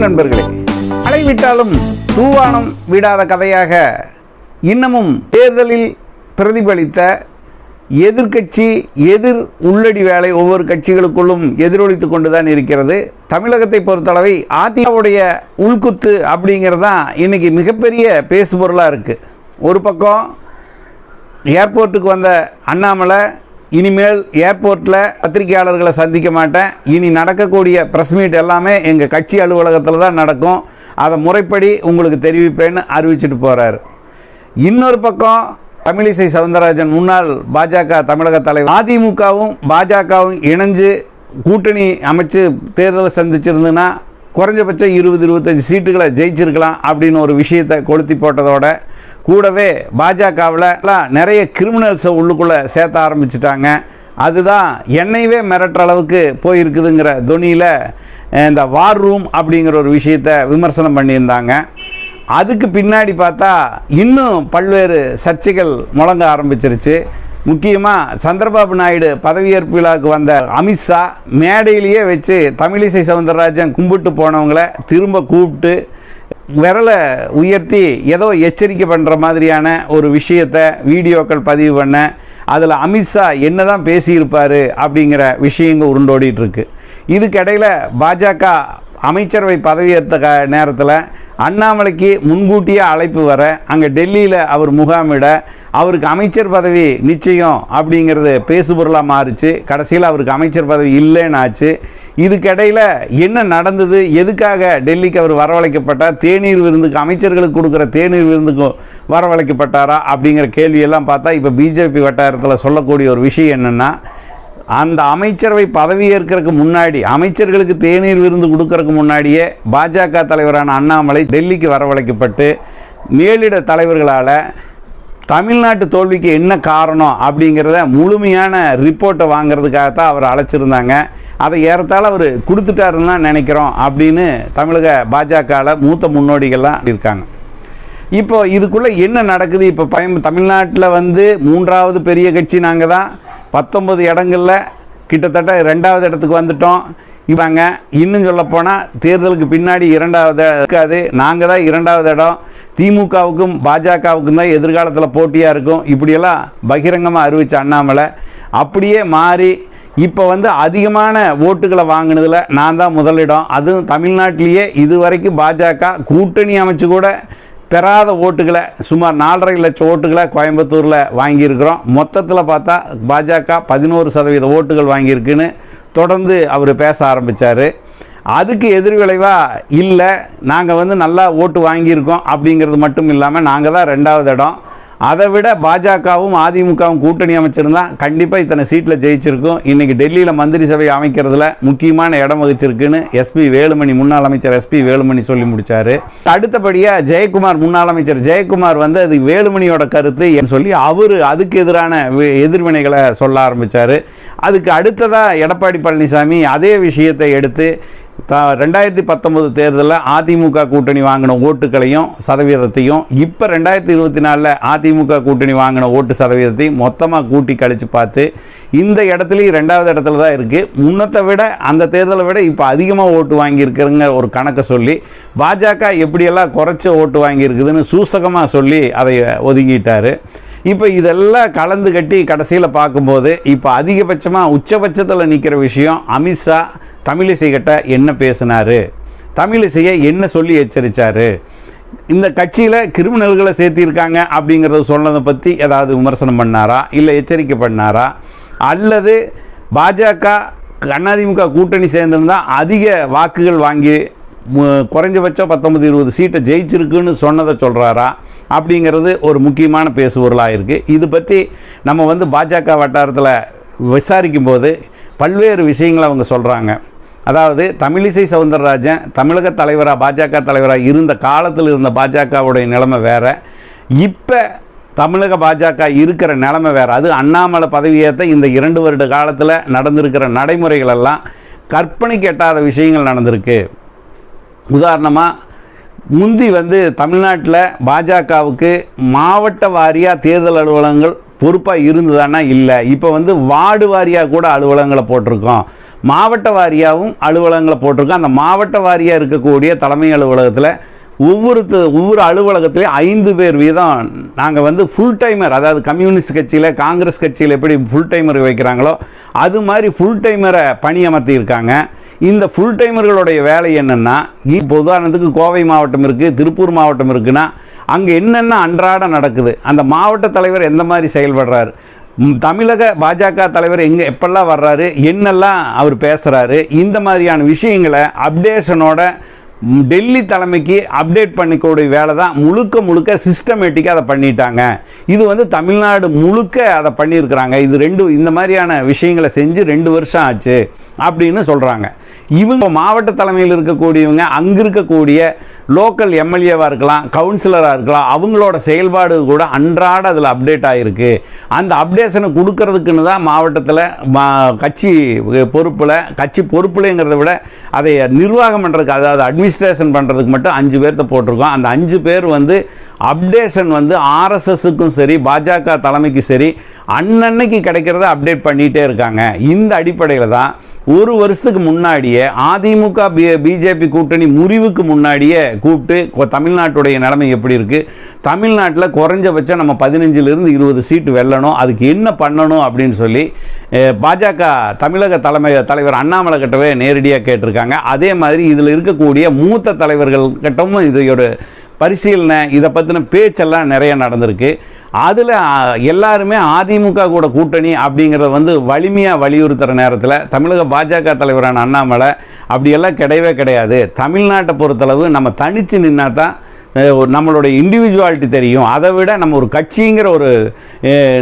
நண்பர்களே அலைவிட்டாலும் தூவானம் விடாத கதையாக இன்னமும் தேர்தலில் பிரதிபலித்த எதிர்க்கட்சி எதிர் உள்ளடி வேலை ஒவ்வொரு கட்சிகளுக்குள்ளும் எதிரொலித்து கொண்டுதான் இருக்கிறது. தமிழகத்தை பொறுத்தளவை அதிமுகவுடைய உள்குத்து அப்படிங்கிறது தான் இன்றைக்கி மிகப்பெரிய பேசுபொருளாக இருக்குது ஒரு பக்கம் ஏர்போர்ட்டுக்கு வந்த அண்ணாமலை இனிமேல் ஏர்போர்ட்டில் பத்திரிகையாளர்களை சந்திக்க மாட்டேன். இனி நடக்கக்கூடிய ப்ரெஸ் மீட் எல்லாமே எங்கள் கட்சி அலுவலகத்தில் தான் நடக்கும். அதை முறைப்படி உங்களுக்கு தெரிவிப்பேன்னு அறிவிச்சிட்டு போகிறாரு இன்னொரு பக்கம் தமிழிசை சவுந்தரராஜன் முன்னாள் பாஜக தமிழக தலைவர். அதிமுகவும் பாஜகவும் இணைஞ்சு கூட்டணி அமைச்சு தேர்தலை சந்திச்சிருந்துன்னா குறைஞ்சபட்சம் இருபது இருபத்தஞ்சி சீட்டுகளை ஜெயிச்சிருக்கலாம் அப்படின்னு ஒரு விஷயத்தை கொளுத்தி போட்டதோட கூடவே பாஜகவில் நிறைய கிரிமினல்ஸை உள்ளுக்குள்ளே சேர்த்த ஆரம்பிச்சிட்டாங்க. அதுதான் என்னையவே மிரட்டுற அளவுக்கு போயிருக்குதுங்கிற தொனியில் இந்த வார் ரூம் அப்படிங்கிற ஒரு விஷயத்தை விமர்சனம் பண்ணியிருந்தாங்க. அதுக்கு பின்னாடி பார்த்தா இன்னும் பல்வேறு சர்ச்சைகள் முழங்க ஆரம்பிச்சிருச்சு. முக்கியமாக சந்திரபாபு நாயுடு பதவியேற்பு விழாவுக்கு வந்த அமித்ஷா மேடையிலேயே வச்சு தமிழிசை சவுந்தரராஜன் கும்பிட்டு போனவங்கள திரும்ப கூப்பிட்டு விரலை உயர்த்தி ஏதோ எச்சரிக்கை பண்ணுற மாதிரியான ஒரு விஷயத்தை வீடியோக்கள் பதிவு பண்ண அதில் அமித்ஷா என்ன தான் பேசியிருப்பார் அப்படிங்கிற விஷயங்கள் உருண்டோடிட்டு இருக்கு. இதுக்கிடையில் பாஜக அமைச்சரவை பதவியேற்ற நேரத்தில் அண்ணாமலைக்கு முன்கூட்டியே அழைப்பு வர அங்கே டெல்லியில் அவர் முகாமிட அவருக்கு அமைச்சர் பதவி நிச்சயம் அப்படிங்கிறது பேசுபொருளாக மாறுச்சு. கடைசியில் அவருக்கு அமைச்சர் பதவி இல்லைன்னு ஆச்சு இதுக்கிடையில் என்ன நடந்தது? எதுக்காக டெல்லிக்கு அவர் வரவழைக்கப்பட்டார்? தேநீர் விருந்துக்கு அமைச்சர்களுக்கு கொடுக்குற தேநீர் விருந்துக்கு வரவழைக்கப்பட்டாரா? அப்படிங்கிற கேள்வியெல்லாம் பார்த்தா இப்போ பிஜேபி வட்டாரத்தில் சொல்லக்கூடிய ஒரு விஷயம் என்னென்னா அந்த அமைச்சரவை பதவியேற்கிறதுக்கு முன்னாடி அமைச்சர்களுக்கு தேநீர் விருந்து கொடுக்கறதுக்கு முன்னாடியே பாஜக தலைவரான அண்ணாமலை டெல்லிக்கு வரவழைக்கப்பட்டு மேலிட தலைவர்களால் தமிழ்நாட்டு தோல்விக்கு என்ன காரணம் அப்படிங்கிறத முழுமையான ரிப்போர்ட்டை வாங்குறதுக்காகத்தான் அவர் அழைச்சிருந்தாங்க. அதை ஏறத்தாழ அவர் கொடுத்துட்டாருன்னு தான் நினைக்கிறோம் அப்படின்னு தமிழக பாஜகவில் மூத்த முன்னோடிகள்லாம் இருக்காங்க. இப்போ இதுக்குள்ளே என்ன நடக்குது? இப்போ பயம் தமிழ்நாட்டில் வந்து மூன்றாவது பெரிய கட்சி நாங்கள் தான் பத்தொன்பது இடங்களில் கிட்டத்தட்ட ரெண்டாவது இடத்துக்கு வந்துட்டோம். இவங்க இன்னும் சொல்லப்போனால் தேர்தலுக்கு பின்னாடி இரண்டாவது இருக்காது. நாங்கள் தான் இரண்டாவது இடம். திமுகவுக்கும் பாஜகவுக்கும் தான் எதிர்காலத்தில் போட்டியாக இருக்கும். இப்படியெல்லாம் பகிரங்கமாக அறிவிச்ச அண்ணாமலை. அப்படியே மாறி இப்போ வந்து அதிகமான ஓட்டுகளை வாங்கினதில் நான் தான் முதலிடம். அதுவும் தமிழ்நாட்டிலேயே இதுவரைக்கும் பாஜக கூட்டணி அமைச்சு கூட பெறாத ஓட்டுகளை சுமார் நாலரை லட்சம் ஓட்டுகளை கோயம்புத்தூரில் வாங்கியிருக்கிறோம். மொத்தத்தில் பார்த்தா பாஜக பதினோரு சதவீத ஓட்டுகள் வாங்கியிருக்குன்னு தொடர்ந்து அவர் பேச ஆரம்பித்தார் அதுக்கு எதிர்விளைவாக இல்லை நாங்கள் வந்து நல்லா ஓட்டு வாங்கியிருக்கோம் அப்படிங்கிறது மட்டும் இல்லாமல் நாங்கள் தான் ரெண்டாவது இடம். அதை விட பாஜகவும் அதிமுகவும் கூட்டணி அமைச்சிருந்தா கண்டிப்பாக இத்தனை சீட்டில் ஜெயிச்சிருக்கும். இன்றைக்கி டெல்லியில் மந்திரி சபை அமைக்கிறதுல முக்கியமான இடம் வகிச்சிருக்குன்னு எஸ்பி வேலுமணி முன்னாள் அமைச்சர் எஸ்பி வேலுமணி சொல்லி முடித்தார் அடுத்தபடியாக ஜெயக்குமார் முன்னாள் அமைச்சர் ஜெயக்குமார் வந்து அது வேலுமணியோட கருத்து என்று சொல்லி அவர் அதுக்கு எதிரான எதிர்வினைகளை சொல்ல ஆரம்பித்தார் அதுக்கு அடுத்ததாக எடப்பாடி பழனிசாமி அதே விஷயத்தை எடுத்து த ரெண்டாயிரத்தி பத்தொம்பது தேர்தலில் அதிமுக கூட்டணி வாங்கின ஓட்டுகளையும் சதவீதத்தையும் இப்போ ரெண்டாயிரத்தி இருபத்தி நாலில் அதிமுக கூட்டணி வாங்கின ஓட்டு சதவீதத்தையும் மொத்தமாக கூட்டி கழித்து பார்த்து இந்த இடத்துலையும் ரெண்டாவது இடத்துல தான் இருக்குது முன்னத்தை விட அந்த தேர்தலை விட இப்போ அதிகமாக ஓட்டு வாங்கியிருக்கிறங்க ஒரு கணக்கை சொல்லி பாஜக எப்படியெல்லாம் குறைச்ச ஓட்டு வாங்கியிருக்குதுன்னு சூசகமாக சொல்லி அதை ஒதுங்கிட்டார் இப்போ இதெல்லாம் கலந்து கட்டி கடைசியில் பார்க்கும்போது இப்போ அதிகபட்சமாக உச்சபட்சத்தில் நிற்கிற விஷயம் அமித்ஷா தமிழிசை கிட்ட என்ன பேசினாரு? தமிழிசையை என்ன சொல்லி எச்சரித்தார் இந்த கட்சியில் கிரிமினல்களை சேர்த்திருக்காங்க அப்படிங்கிறத சொன்னதை பற்றி ஏதாவது விமர்சனம் பண்ணாரா? இல்லை எச்சரிக்கை பண்ணாரா? அல்லது பாஜக அதிமுக கூட்டணி சேர்ந்திருந்தால் அதிக வாக்குகள் வாங்கி குறைஞ்சபட்சம் பத்தொன்பது இருபது சீட்டை ஜெயிச்சிருக்குன்னு சொன்னதை சொல்கிறாரா அப்படிங்கிறது ஒரு முக்கியமான பேசுபொருளாக இருக்குது இது பற்றி நம்ம வந்து பாஜக வட்டாரத்தில் விசாரிக்கும் போது பல்வேறு விஷயங்களை அவங்க சொல்கிறாங்க அதாவது தமிழிசை சவுந்தரராஜன் தமிழக தலைவராக பாஜக தலைவராக இருந்த காலத்தில் இருந்த பாஜகவுடைய நிலைமை வேறு. இப்போ தமிழக பாஜக இருக்கிற நிலைமை வேறு. அது அண்ணாமலை பதவியேற்ற இந்த இரண்டு வருட காலத்தில் நடந்திருக்கிற நடைமுறைகள் எல்லாம் கற்பனைக்கு எட்டாத விஷயங்கள் நடந்திருக்கு. உதாரணமாக முந்தி வந்து தமிழ்நாட்டில் பாஜகவுக்கு மாவட்ட வாரியாக தேர்தல் அலுவலகங்கள் பொறுப்பாக இருந்ததானா இல்லை. இப்போ வந்து வார்டு வாரியாக கூட அலுவலகங்களை போட்டிருக்கோம். மாவட்ட வாரியாகவும் அலுவலகங்களை போட்டிருக்கோம். அந்த மாவட்ட வாரியாக இருக்கக்கூடிய தலைமை அலுவலகத்தில் ஒவ்வொரு ஒவ்வொரு அலுவலகத்திலையும் ஐந்து பேர் வீதம் நாங்கள் வந்து ஃபுல் டைமர் அதாவது கம்யூனிஸ்ட் கட்சியில் காங்கிரஸ் கட்சியில் எப்படி ஃபுல் டைமர் வைக்கிறாங்களோ அது மாதிரி ஃபுல் டைமரை பணியமர்த்தியிருக்காங்க. இந்த ஃபுல் டைமர்களுடைய வேலை என்னென்னா இப்போ உதாரணத்துக்கு கோவை மாவட்டம் இருக்குது திருப்பூர் மாவட்டம் இருக்குன்னா அங்கே என்னென்ன அன்றாடம் நடக்குது அந்த மாவட்ட தலைவர் எந்த மாதிரி செயல்படுறாரு தமிழக பாஜக தலைவர் எங்கே எப்பெல்லாம் வர்றாரு? என்னெல்லாம் அவர் பேசுகிறாரு இந்த மாதிரியான விஷயங்களை அப்டேஷனோட டெல்லி தலைமைக்கு அப்டேட் பண்ணிக்கூடிய வேலை தான் முழுக்க முழுக்க சிஸ்டமேட்டிக்காக அதை பண்ணிட்டாங்க. இது வந்து தமிழ்நாடு முழுக்க அதை பண்ணியிருக்கிறாங்க. இது ரெண்டு இந்த மாதிரியான விஷயங்களை செஞ்சு ரெண்டு வருஷம் ஆச்சு அப்படின்னு சொல்கிறாங்க இவங்க மாவட்ட தலைமையில் இருக்கக்கூடியவங்க அங்கே இருக்கக்கூடிய லோக்கல் எம்எல்ஏவாக இருக்கலாம் கவுன்சிலராக இருக்கலாம் அவங்களோட செயல்பாடு கூட அன்றாட அதில் அப்டேட் ஆகிருக்கு அந்த அப்டேஷனை கொடுக்கறதுக்குன்னு தான் மாவட்டத்தில் மா கட்சி பொறுப்பில் கட்சி பொறுப்புலங்கிறத விட அதை நிர்வாகம் பண்ணுறதுக்கு அதாவது அட்மினிஸ்ட்ரேஷன் பண்ணுறதுக்கு மட்டும் அஞ்சு பேர்த்த போட்டிருக்கோம். அந்த அஞ்சு பேர் வந்து அப்டேஷன் வந்து ஆர்எஸ்எஸுக்கும் சரி பாஜக தலைமைக்கும் சரி அன்னன்னைக்கு கிடைக்கிறத அப்டேட் பண்ணிகிட்டே இருக்காங்க. இந்த அடிப்படையில் தான் ஒரு வருஷத்துக்கு முன்னாடியே அதிமுக பி பிஜேபி கூட்டணி முறிவுக்கு முன்னாடியே கூப்பிட்டு தமிழ்நாட்டுடைய நிலைமை எப்படி இருக்குது தமிழ்நாட்டில் குறைஞ்சபட்சம் நம்ம பதினஞ்சிலிருந்து இருபது சீட்டு வெல்லணும். அதுக்கு என்ன பண்ணணும் அப்படின்னு சொல்லி பாஜக தமிழக தலைமை தலைவர் அண்ணாமலை கிட்டவே நேரடியாக கேட்டிருக்காங்க. அதே மாதிரி இதில் இருக்கக்கூடிய மூத்த தலைவர்கள் கிட்டமும் இதையோட பரிசீலனை இதை பற்றின பேச்செல்லாம் நிறைய நடந்திருக்கு. அதில் எல்லாருமே அதிமுக கூட கூட்டணி அப்படிங்கிறத வந்து வலிமையாக வலியுறுத்துகிற நேரத்தில் தமிழக பாஜக தலைவரான அண்ணாமலை அப்படியெல்லாம் கிடையவே கிடையாது. தமிழ்நாட்டை பொறுத்தளவு நம்ம தனித்து நின்னா தான் நம்மளுடைய இண்டிவிஜுவாலிட்டி தெரியும். அதை விட நம்ம ஒரு கட்சிங்கிற ஒரு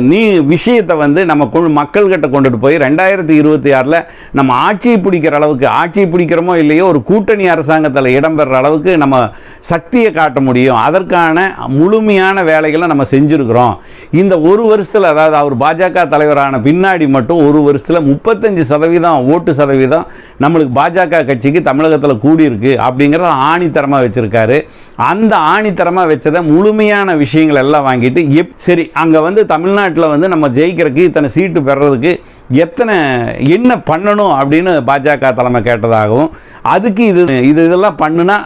நீ விஷயத்தை வந்து நம்ம கொ- மக்கள்கிட்ட கொண்டுட்டு போய் ரெண்டாயிரத்தி இருபத்தி ஆறில் நம்ம ஆட்சியை பிடிக்கிற அளவுக்கு ஆட்சியை பிடிக்கிறோமோ இல்லையோ ஒரு கூட்டணி அரசாங்கத்தில் இடம்பெற அளவுக்கு நம்ம சக்தியை காட்ட முடியும். அதற்கான முழுமையான வேலைகளை நம்ம செஞ்சுருக்கிறோம். இந்த ஒரு வருஷத்தில் அதாவது அவர் பாஜக தலைவரான பின்னாடி மட்டும் ஒரு வருஷத்தில் முப்பத்தஞ்சு சதவீதம் ஓட்டு சதவீதம் நம்மளுக்கு பாஜக கட்சிக்கு தமிழகத்தில் கூடியிருக்கு அப்படிங்கிறத ஆணித்தரமாக வச்சுருக்காரு. அந்த ஆணித்தரமாக வச்சதை முழுமையான விஷயங்கள் எல்லாம் வாங்கிட்டு எப் சரி அங்கே வந்து தமிழ்நாட்டில் வந்து நம்ம ஜெயிக்கிறதுக்கு இத்தனை சீட்டு பெறதுக்கு எத்தனை என்ன பண்ணணும் அப்படின்னு பாஜக தலைமை கேட்டதாகவும் அதுக்கு இது இது இதெல்லாம் பண்ணுனா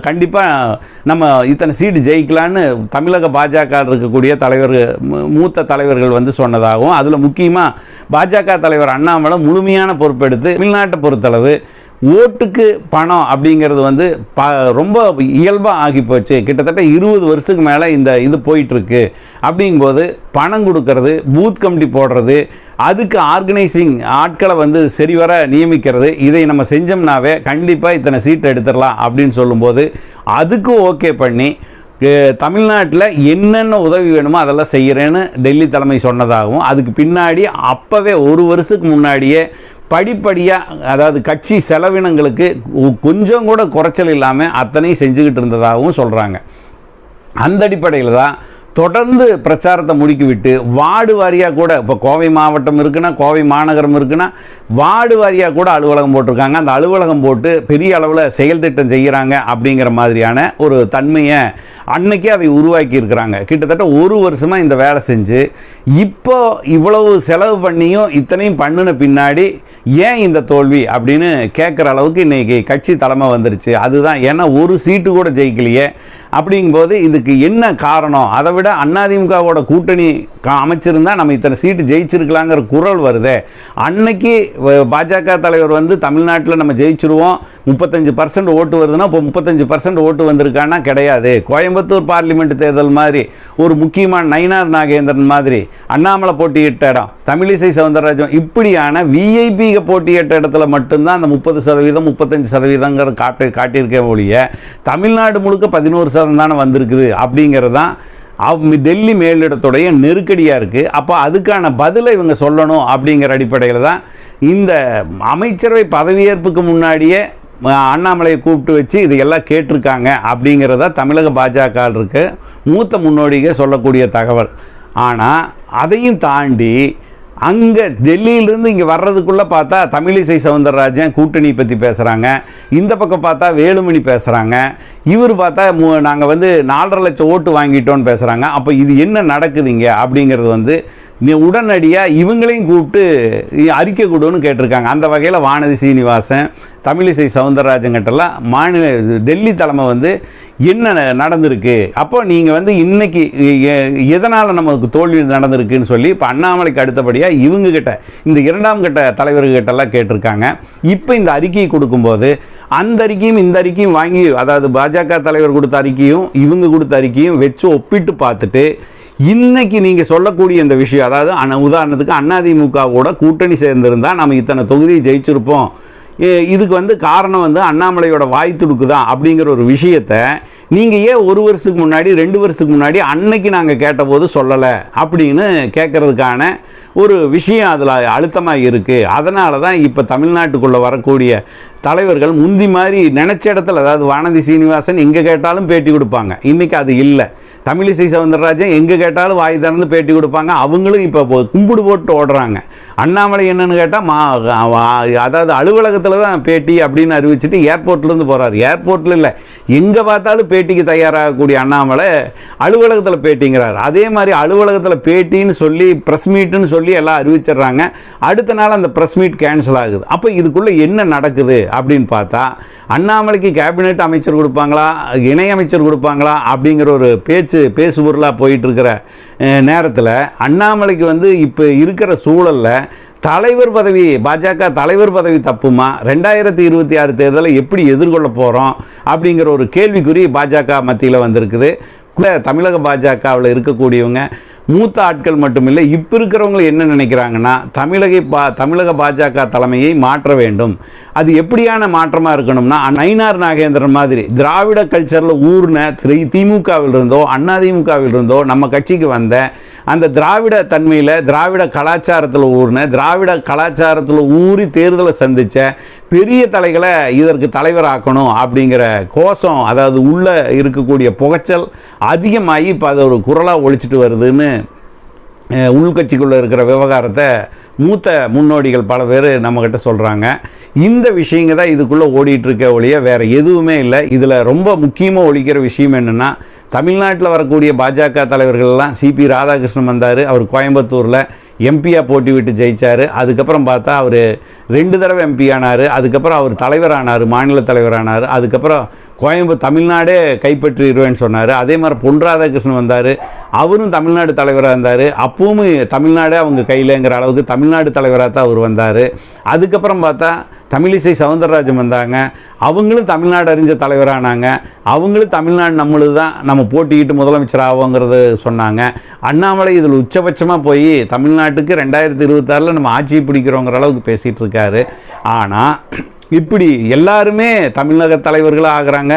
கண்டிப்பாக நம்ம இத்தனை சீட்டு ஜெயிக்கலான்னு தமிழக பாஜக இருக்கக்கூடிய தலைவர்கள் மூத்த தலைவர்கள் வந்து சொன்னதாகவும் அதில் முக்கியமாக பாஜக தலைவர் அண்ணாமலை முழுமையான பொறுப்பெடுத்து தமிழ்நாட்டை பொறுத்தளவு ஓட்டுக்கு பணம் அப்படிங்கிறது வந்து ப ரொம்ப இயல்பாக ஆகி போச்சு கிட்டத்தட்ட இருபது வருஷத்துக்கு மேலே இந்த இது போயிட்டுருக்கு. அப்படிங்கும்போது பணம் கொடுக்கறது பூத் கமிட்டி போடுறது அதுக்கு ஆர்கனைசிங் ஆட்களை வந்து சரிவர நியமிக்கிறது இதை நம்ம செஞ்சோம்னாவே கண்டிப்பாக இத்தனை சீட் எடுத்துடலாம் அப்படின்னு சொல்லும்போது அதுக்கு ஓகே பண்ணி தமிழ்நாட்டில் என்னென்ன உதவி வேணுமோ அதெல்லாம் செய்கிறேன்னு டெல்லி தலைமை சொன்னதாகவும் அதுக்கு பின்னாடி அப்போவே ஒரு வருஷத்துக்கு முன்னாடியே படிப்படியாக அதாவது கட்சி செலவினங்களுக்கு கொஞ்சம் கூட குறைச்சல் இல்லாமல் அத்தனையும் செஞ்சுக்கிட்டு இருந்ததாகவும் சொல்கிறாங்க அந்த அடிப்படையில் தான் தொடர்ந்து பிரச்சாரத்தை முடுக்கிவிட்டு வார்டு வாரியாக கூட இப்போ கோவை மாவட்டம் இருக்குன்னா கோவை மாநகரம் இருக்குன்னா வார்டு வாரியாக கூட அலுவலகம் போட்டிருக்காங்க. அந்த அலுவலகம் போட்டு பெரிய அளவில் செயல் திட்டம் செய்கிறாங்க அப்படிங்கிற மாதிரியான ஒரு தன்மையை அன்னைக்கே அதை உருவாக்கி இருக்கிறாங்க. கிட்டத்தட்ட ஒரு வருஷமாக இந்த வேலை செஞ்சு இப்போ இவ்வளவு செலவு பண்ணியும் இத்தனையும் பண்ணின பின்னாடி ஏன் இந்த தோல்வி அப்படின்னு கேட்குற அளவுக்கு இன்றைக்கி கட்சி தலைமை வந்துருச்சு. அதுதான் ஏன்னா ஒரு சீட்டு கூட ஜெயிக்கலையே. அப்படிங்கும்போது இதுக்கு என்ன காரணம்? அதை விட அதிமுகவோட கூட்டணி கா- நம்ம இத்தனை சீட்டு ஜெயிச்சிருக்கலாங்கிற குரல் வருதே. அன்னைக்கு பாஜக தலைவர் வந்து தமிழ்நாட்டில் நம்ம ஜெயிச்சிருவோம். முப்பத்தஞ்சு பர்சன்ட் ஓட்டு வருதுன்னா இப்போ முப்பத்தஞ்சு பர்சன்ட் ஓட்டு வந்திருக்கான்னா கிடையாது. கோயம்புத்தூர் பார்லிமெண்ட் தேர்தல் மாதிரி ஒரு முக்கியமான நயினார் நாகேந்திரன் மாதிரி அண்ணாமலை போட்டியிட்ட இடம் தமிழிசை சவுந்தரராஜன் இப்படியான விஐபி போட்டியிட்ட இடத்துல மட்டும்தான் அந்த முப்பது சதவீதம் முப்பத்தஞ்சு சதவீதங்கிறது காட்டு காட்டியிருக்கே ஒழிய தமிழ்நாடு முழுக்க பதினோரு சதவீதம் தானே வந்திருக்குது அப்படிங்கிறது தான் அவ் டெல்லி மேலிடத்துடைய நெருக்கடியாக இருக்குது அப்போ அதுக்கான பதிலை இவங்க சொல்லணும் அப்படிங்கிற அடிப்படையில் தான் இந்த அமைச்சரவை பதவியேற்புக்கு முன்னாடியே அண்ணாமலையை கூப்பிட்டு வச்சு இதையெல்லாம் கேட்டிருக்காங்க அப்படிங்கிறத தமிழக பாஜக இருக்கு. மூத்த முன்னோடிகள் சொல்லக்கூடிய தகவல். ஆனால் அதையும் தாண்டி அங்கே டெல்லியிலிருந்து இங்கே வர்றதுக்குள்ளே பார்த்தா தமிழிசை சவுந்தரராஜன் கூட்டணி பற்றி பேசுகிறாங்க இந்த பக்கம் பார்த்தா வேலுமணி பேசுகிறாங்க இவர் பார்த்தா மு நாங்கள் வந்து நாலரை லட்சம் ஓட்டு வாங்கிட்டோன்னு பேசுகிறாங்க அப்போ இது என்ன நடக்குதுங்க அப்படிங்கிறது வந்து உடனடியாக இவங்களையும் கூப்பிட்டு அறிக்கை கொடுன்னு கேட்டிருக்காங்க. அந்த வகையில் வானதி சீனிவாசன் தமிழிசை சவுந்தரராஜன்கிட்டலாம் மாநில டெல்லி தலைமை வந்து என்ன ந- நடந்திருக்கு? அப்போ நீங்கள் வந்து இன்னைக்கு எதனால் நமக்கு தோல்வி நடந்திருக்குன்னு சொல்லி இப்போ அண்ணாமலைக்கு அடுத்தபடியாக இவங்கக்கிட்ட இந்த இரண்டாம் கட்ட தலைவர்கிட்டலாம் கேட்டிருக்காங்க. இப்போ இந்த அறிக்கையை கொடுக்கும்போது அந்த அறிக்கையும் இந்த அறிக்கையும் வாங்கி அதாவது பாஜக தலைவர் கொடுத்த அறிக்கையும் இவங்க கொடுத்த அறிக்கையும் வச்சு ஒப்பிட்டு பார்த்துட்டு இன்னைக்கு நீங்கள் சொல்லக்கூடிய இந்த விஷயம் அதாவது அன- உதாரணத்துக்கு அதிமுகவோட கூட்டணி சேர்ந்திருந்தால் நம்ம இத்தனை தொகுதியை ஜெயிச்சிருப்போம். ஏ- இதுக்கு வந்து காரணம் வந்து அண்ணாமலையோட வாய் துடுக்கு தான் அப்படிங்கிற ஒரு விஷயத்த நீங்கள் ஏன் ஒரு வருஷத்துக்கு முன்னாடி ரெண்டு வருஷத்துக்கு முன்னாடி அன்னைக்கு நாங்கள் கேட்டபோது சொல்லலை அப்படின்னு கேட்குறதுக்கான ஒரு விஷயம் அதில் அழுத்தமாக இருக்குது அதனால தான் இப்போ தமிழ்நாட்டுக்குள்ளே வரக்கூடிய தலைவர்கள் முந்தி மாதிரி நினச்ச இடத்துல அதாவது வானதி சீனிவாசன் எங்கே கேட்டாலும் பேட்டி கொடுப்பாங்க. இன்றைக்கி அது இல்லை. தமிழிசை சவுந்தரராஜன் எங்கே கேட்டாலும் வாய் திறந்து பேட்டி கொடுப்பாங்க. அவங்களும் இப்போ கும்பிடு போட்டு ஓடுறாங்க. அண்ணாமலை என்னன்னு கேட்டால் மா அதாவது அலுவலகத்தில் தான் பேட்டி அப்படின்னு அறிவிச்சிட்டு ஏர்போர்ட்லேருந்து போகிறார் ஏர்போர்ட்டில் இல்லை எங்கே பார்த்தாலும் பேட்டிக்கு தயாராகக்கூடிய அண்ணாமலை அலுவலகத்தில் பேட்டிங்கிறார். அதே மாதிரி அலுவலகத்தில் பேட்டின்னு சொல்லி ப்ரெஸ் மீட்டுன்னு சொல்லி எல்லாம் அறிவிச்சிடுறாங்க. அடுத்த நாள் அந்த ப்ரெஸ் மீட் கேன்சல் ஆகுது. அப்போ இதுக்குள்ளே என்ன நடக்குது அப்படின்னு பார்த்தா அண்ணாமலைக்கு கேபினெட் அமைச்சர் கொடுப்பாங்களா இணை அமைச்சர் கொடுப்பாங்களா அப்படிங்கிற ஒரு பேச்சு பேசுபொருளாக போயிட்டுருக்கிற நேரத்தில் அண்ணாமலைக்கு வந்து இப்போ இருக்கிற சூழலில் தலைவர் பதவி பாஜக தலைவர் பதவி தப்புமா? ரெண்டாயிரத்தி இருபத்தி ஆறு தேர்தலை எப்படி எதிர்கொள்ள போகிறோம் அப்படிங்கிற ஒரு கேள்விக்குறி பாஜக மத்தியில் வந்திருக்குது. தமிழக பாஜகவில் இருக்கக்கூடியவங்க. மூத்த ஆட்கள் மட்டுமில்லை இப்போ இருக்கிறவங்க என்ன நினைக்கிறாங்கன்னா தமிழக பா தமிழக பாஜக தலைமையை மாற்ற வேண்டும். அது எப்படியான மாற்றமாக இருக்கணும்னா நயினார் நாகேந்திரன் மாதிரி திராவிட கல்ச்சரில் ஊர்ன திரு திமுகவில் இருந்தோ அதிமுகவில் இருந்தோ நம்ம கட்சிக்கு வந்த அந்த திராவிட தன்மையில் திராவிட கலாச்சாரத்தில் ஊர்ன திராவிட கலாச்சாரத்தில் ஊறி தேர்தலை சந்தித்த பெரிய தலைகளை இதற்கு தலைவராக்கணும் அப்படிங்கிற கோஷம் அதாவது உள்ளே இருக்கக்கூடிய புகைச்சல் அதிகமாகி இப்போ அதை ஒரு குரலாக ஒழிச்சிட்டு வருதுன்னு உள்கட்சிக்குள்ளே இருக்கிற விவகாரத்தை மூத்த முன்னோடிகள் பல பேர் நம்மக்கிட்ட சொல்கிறாங்க இந்த விஷயங்க தான் இதுக்குள்ளே ஓடிட்டுருக்க ஒழிய வேறு எதுவுமே இல்லை. இதில் ரொம்ப முக்கியமாக ஒழிக்கிற விஷயம் என்னென்னா தமிழ்நாட்டில் வரக்கூடிய பாஜக தலைவர்கள்லாம் சிபி ராதாகிருஷ்ணன் வந்தார். அவர் கோயம்புத்தூரில் எம்பியாக போட்டி விட்டு ஜெயித்தார் அதுக்கப்புறம் பார்த்தா அவர் ரெண்டு தடவை எம்பி ஆனார். அதுக்கப்புறம் அவர் தலைவரானார் மாநில தலைவரானார். அதுக்கப்புறம் கோயம்பு தமிழ்நாடே கைப்பற்றிடுவேன்னு சொன்னார். அதே மாதிரி பொன் ராதாகிருஷ்ணன் வந்தார். அவரும் தமிழ்நாடு தலைவராக இருந்தார். அப்பவும் தமிழ்நாடே அவங்க கையிலங்கிற அளவுக்கு தமிழ்நாடு தலைவராக தான் அவர் வந்தார். அதுக்கப்புறம் பார்த்தா தமிழிசை சவுந்தரராஜன் வந்தாங்க. அவங்களும் தமிழ்நாடு அறிஞ்ச தலைவரானாங்க. அவங்களும் தமிழ்நாடு நம்மளுது தான் நம்ம போட்டிக்கிட்டு முதலமைச்சர் ஆவோங்கிறது சொன்னாங்க. அண்ணாமலை இதில் உச்சபட்சமாக போய் தமிழ்நாட்டுக்கு ரெண்டாயிரத்தி இருபத்தாறில் நம்ம ஆட்சியை பிடிக்கிறோங்கிற அளவுக்கு பேசிகிட்டு இருக்காரு. ஆனால் இப்படி எல்லாருமே தமிழக தலைவர்களாக ஆகிறாங்க.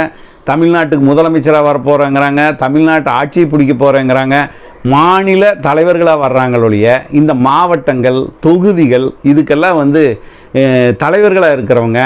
தமிழ்நாட்டுக்கு முதலமைச்சராக வரப்போகிறேங்கிறாங்க தமிழ்நாட்டு ஆட்சியை பிடிக்க போகிறேங்கிறாங்க மாநில தலைவர்களாக வர்றாங்களொழிய இந்த மாவட்டங்கள் தொகுதிகள் இதுக்கெல்லாம் வந்து தலைவர்களாக இருக்கிறவங்க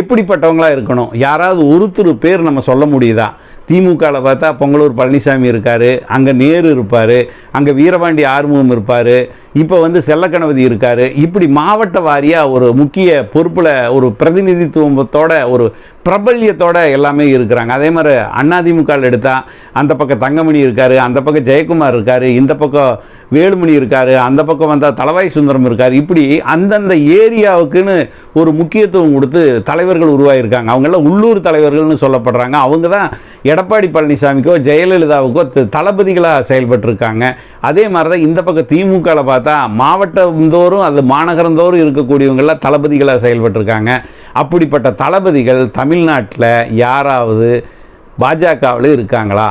எப்படிப்பட்டவங்களாக இருக்கணும்? யாராவது ஒருத்தர் பேர் நம்ம சொல்ல முடியுதா? திமுகவில் பார்த்தா பொங்கலூர் பழனிசாமி இருக்கார் அங்கே நேரு இருப்பார் அங்கே வீரபாண்டி ஆறுமுகம் இருப்பார் இப்போ வந்து செல்லக்கணபதி இருக்கார். இப்படி மாவட்ட வாரியாக ஒரு முக்கிய பொறுப்பில் ஒரு பிரதிநிதித்துவத்தோட ஒரு பிரபல்யத்தோட எல்லாமே இருக்கிறாங்க. அதே மாதிரி அண்ணாதிமுகவில் எடுத்தால் அந்த பக்கம் தங்கமணி இருக்கார் அந்த பக்கம் ஜெயக்குமார் இருக்கார் இந்த பக்கம் வேலுமணி இருக்கார் அந்த பக்கம் வந்தால் தலவாய் சுந்தரம் இருக்கார். இப்படி அந்தந்த ஏரியாவுக்குன்னு ஒரு முக்கியத்துவம் கொடுத்து தலைவர்கள் உருவாகியிருக்காங்க அவங்கெல்லாம் உள்ளூர் தலைவர்கள்னு சொல்லப்படுறாங்க. அவங்க தான் எடப்பாடி பழனிசாமிக்கோ ஜெயலலிதாவுக்கோ த- தளபதிகளாக செயல்பட்டிருக்காங்க. அதே மாதிரி தான் இந்த பக்கம் திமுகவில் பார்த்தா மாவட்டந்தோறும் அது மாநகரந்தோறும் இருக்கக்கூடியவங்களாம் தளபதிகளாக செயல்பட்டிருக்காங்க. அப்படிப்பட்ட தளபதிகள் தமிழ்நாட்டில் யாராவது பாஜகவில் இருக்காங்களா?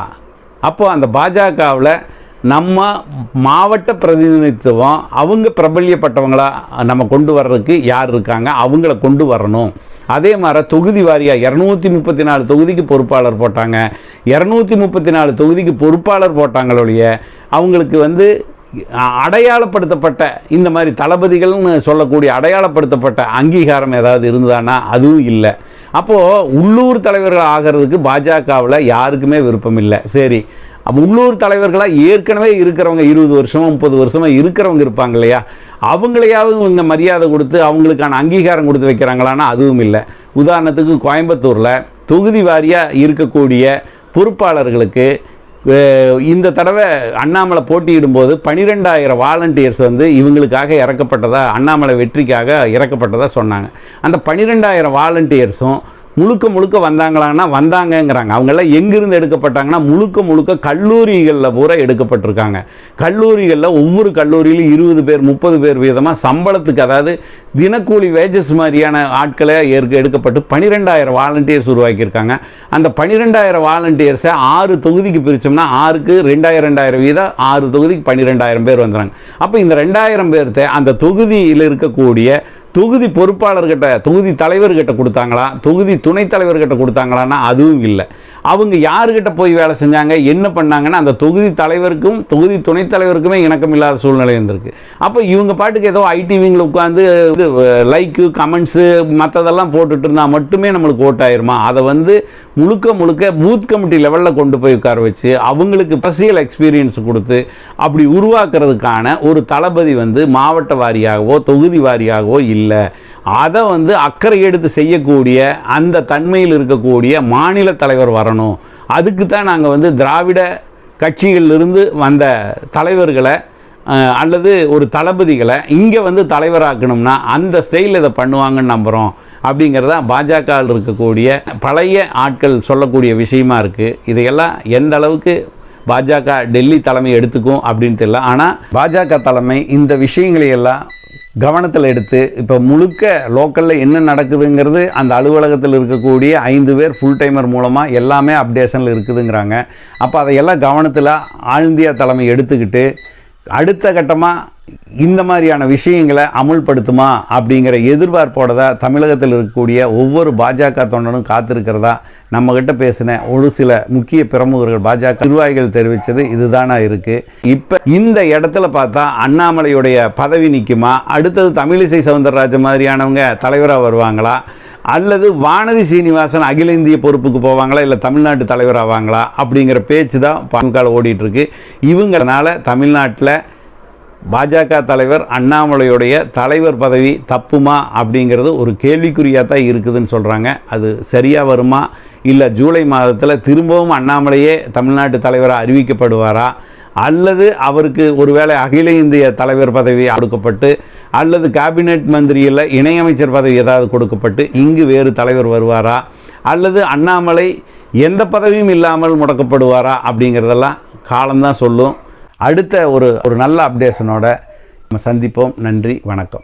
அப்போது அந்த பாஜகவில் நம்ம மாவட்ட பிரதிநிதித்துவம் அவங்க பிரபல்யப்பட்டவங்களா நம்ம கொண்டு வர்றதுக்கு யார் இருக்காங்க? அவங்கள கொண்டு வரணும். அதே மாதிரி தொகுதி வாரியாக இரநூத்தி முப்பத்தி நாலு தொகுதிக்கு பொறுப்பாளர் போட்டாங்க. இரநூத்தி முப்பத்தி நாலு தொகுதிக்கு பொறுப்பாளர் போட்டாங்களொழிய அவங்களுக்கு வந்து அடையாளப்படுத்தப்பட்ட இந்த மாதிரி தளபதிகள்னு சொல்லக்கூடிய அடையாளப்படுத்தப்பட்ட அங்கீகாரம் ஏதாவது இருந்ததானா அதுவும் இல்லை. அப்போது உள்ளூர் தலைவர்கள் ஆகிறதுக்கு பாஜகவில் யாருக்குமே விருப்பம் இல்லை. சரி. உள்ளூர் தலைவர்களாக ஏற்கனவே இருக்கிறவங்க இருபது வருஷமும் முப்பது வருஷமாக இருக்கிறவங்க இருப்பாங்க இல்லையா? அவங்களையாவது இவங்க மரியாதை கொடுத்து அவங்களுக்கான அங்கீகாரம் கொடுத்து வைக்கிறாங்களான்னா அதுவும் இல்லை. உதாரணத்துக்கு கோயம்புத்தூரில் தொகுதி வாரியாக இருக்கக்கூடிய பொறுப்பாளர்களுக்கு இந்த தடவை அண்ணாமலை போட்டியிடும்போது பனிரெண்டாயிரம் வாலண்டியர்ஸ் வந்து இவங்களுக்காக இறக்கப்பட்டதா அண்ணாமலை வெற்றிக்காக இறக்கப்பட்டதாக சொன்னாங்க. அந்த பனிரெண்டாயிரம் வாலண்டியர்ஸும் முழுக்க முழுக்க வந்தாங்களான்னா வந்தாங்கங்கிறாங்க. அவங்கெல்லாம் எங்கிருந்து எடுக்கப்பட்டாங்கன்னா முழுக்க முழுக்க கல்லூரிகளில் பூரா எடுக்கப்பட்டிருக்காங்க. கல்லூரிகளில் ஒவ்வொரு கல்லூரியிலும் இருபது பேர் முப்பது பேர் வீதமாக சம்பளத்துக்கு அதாவது தினக்கூலி வேஜஸ் மாதிரியான ஆட்களை ஏற்க எடுக்கப்பட்டு பன்னிரெண்டாயிரம் வாலண்டியர்ஸ் உருவாக்கியிருக்காங்க. அந்த பன்னிரெண்டாயிரம் வாலண்டியர்ஸை ஆறு தொகுதிக்கு பிரித்தோம்னா ஆறுக்கு ரெண்டாயிரம் ரெண்டாயிரம் வீதம் ஆறு தொகுதிக்கு பன்னிரெண்டாயிரம் பேர் வந்துடுறாங்க. அப்போ இந்த ரெண்டாயிரம் பேர்த்த அந்த தொகுதியில் இருக்கக்கூடிய தொகுதி பொறுப்பாளர்கிட்ட தொகுதி தலைவர்கிட்ட கொடுத்தாங்களா? தொகுதி துணைத் தலைவர்கிட்ட கொடுத்தாங்களான்னா அதுவும் இல்லை. அவங்க யாருக்கிட்ட போய் வேலை செஞ்சாங்க என்ன பண்ணாங்கன்னா அந்த தொகுதி தலைவருக்கும் தொகுதி துணைத் தலைவருக்குமே இணக்கம் இல்லாத சூழ்நிலை இருந்திருக்கு. அப்போ இவங்க பாட்டுக்கு ஏதோ ஐடிவிங்கில் உட்காந்து இது லைக்கு கமெண்ட்ஸு மற்றதெல்லாம் போட்டுட்டு இருந்தால் மட்டுமே நம்மளுக்கு ஓட் ஆயிருமா? அதை வந்து முழுக்க முழுக்க பூத் கமிட்டி லெவலில் கொண்டு போய் உட்கார வச்சு அவங்களுக்கு அரசியல் எக்ஸ்பீரியன்ஸ் கொடுத்து அப்படி உருவாக்குறதுக்கான ஒரு தளபதி வந்து மாவட்ட வாரியாகவோ தொகுதி வாரியாகவோ இல்லை. இல்லை. அதை வந்து அக்கறை எடுத்து செய்யக்கூடிய அந்த தன்மையில் இருக்கக்கூடிய மாநில தலைவர் வரணும். அதுக்கு தான் நாங்கள் வந்து திராவிட கட்சிகளிலிருந்து வந்த தலைவர்களை அல்லது ஒரு தளபதிகளை இங்கே வந்து தலைவராக்கணும்னா அந்த ஸ்டைலில் இதை பண்ணுவாங்கன்னு நம்புகிறோம் அப்படிங்கிறதா பாஜகவில் இருக்கக்கூடிய பழைய ஆட்கள் சொல்லக்கூடிய விஷயமா இருக்குது இதையெல்லாம் எந்த அளவுக்கு பாஜக டெல்லி தலைமை எடுத்துக்கும் அப்படின்னு தெரியல. ஆனால் பாஜக தலைமை இந்த விஷயங்களையெல்லாம் கவனத்தில் எடுத்து இப்போ முழுக்க லோக்கலில் என்ன நடக்குதுங்கிறது அந்த அலுவலகத்தில் இருக்கக்கூடிய ஐந்து பேர் ஃபுல் டைமர் மூலமாக எல்லாமே அப்டேஷனில் இருக்குதுங்கிறாங்க. அப்போ அதையெல்லாம் கவனத்தில் ஆழ்ந்திய இந்தியா தலைமை எடுத்துக்கிட்டு அடுத்த கட்டமாக இந்த மாதிரியான விஷயங்களை அமுல்படுத்துமா அப்படிங்கிற எதிர்பார்ப்போட தான் தமிழகத்தில் இருக்கக்கூடிய ஒவ்வொரு பாஜக தொண்டனும் காத்திருக்கிறதா நம்மக்கிட்ட பேசின ஒரு சில முக்கிய பிரமுகர்கள் பாஜக நிர்வாகிகள் தெரிவித்தது இதுதானா இருக்குது இப்போ இந்த இடத்துல பார்த்தா அண்ணாமலையுடைய பதவி நிற்குமா அடுத்தது தமிழிசை சவுந்தரராஜன் மாதிரியானவங்க தலைவராக வருவாங்களா? அல்லது வானதி சீனிவாசன் அகில இந்திய பொறுப்புக்கு போவாங்களா இல்லை தமிழ்நாட்டு தலைவராவாங்களா அப்படிங்கிற பேச்சு தான் பாமக ஓடிட்டுருக்கு. இவங்கனால தமிழ்நாட்டில் பாஜக தலைவர் அண்ணாமலையுடைய தலைவர் பதவி தப்புமா அப்படிங்கிறது ஒரு கேள்விக்குறியாக தான் இருக்குதுன்னு சொல்கிறாங்க அது சரியாக வருமா? இல்லை ஜூலை மாதத்தில் திரும்பவும் அண்ணாமலையே தமிழ்நாட்டு தலைவராக அறிவிக்கப்படுவாரா? அல்லது அவருக்கு ஒருவேளை அகில இந்திய தலைவர் பதவி கொடுக்கப்பட்டு அல்லது கேபினெட் மந்திரியில் இணையமைச்சர் பதவி ஏதாவது கொடுக்கப்பட்டு இங்கு வேறு தலைவர் வருவாரா? அல்லது அண்ணாமலை எந்த பதவியும் இல்லாமல் முடக்கப்படுவாரா? அப்படிங்கிறதெல்லாம் காலம்தான் சொல்லும். அடுத்த ஒரு ஒரு நல்ல அப்டேஷனோட நம்ம சந்திப்போம். நன்றி வணக்கம்.